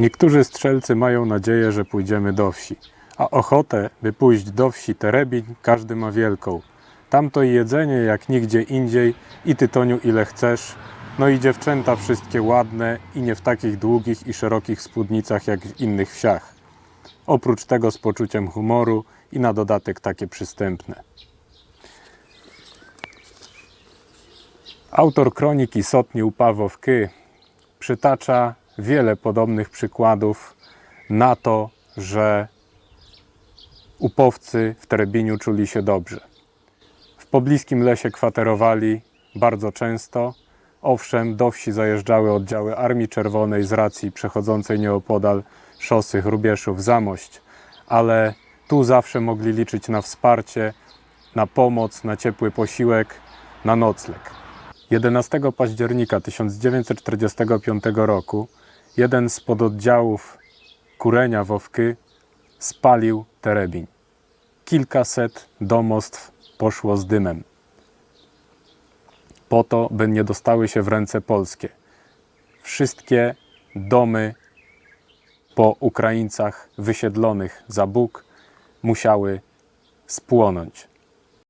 Niektórzy strzelcy mają nadzieję, że pójdziemy do wsi, a ochotę, by pójść do wsi Terebin, każdy ma wielką. Tamto i jedzenie jak nigdzie indziej i tytoniu ile chcesz, no i dziewczęta wszystkie ładne i nie w takich długich i szerokich spódnicach jak w innych wsiach. Oprócz tego z poczuciem humoru i na dodatek takie przystępne. Autor kroniki Sotni Upawo Ky przytacza wiele podobnych przykładów na to, że upowcy w Terebiniu czuli się dobrze. W pobliskim lesie kwaterowali bardzo często. Owszem, do wsi zajeżdżały oddziały Armii Czerwonej z racji przechodzącej nieopodal szosy Hrubieszów-Zamość, ale tu zawsze mogli liczyć na wsparcie, na pomoc, na ciepły posiłek, na nocleg. 11 października 1945 roku jeden z pododdziałów Kurenia Wowky spalił Terebin. Kilkaset domostw poszło z dymem. Po to, by nie dostały się w ręce polskie. Wszystkie domy po Ukraińcach wysiedlonych za Bóg musiały spłonąć.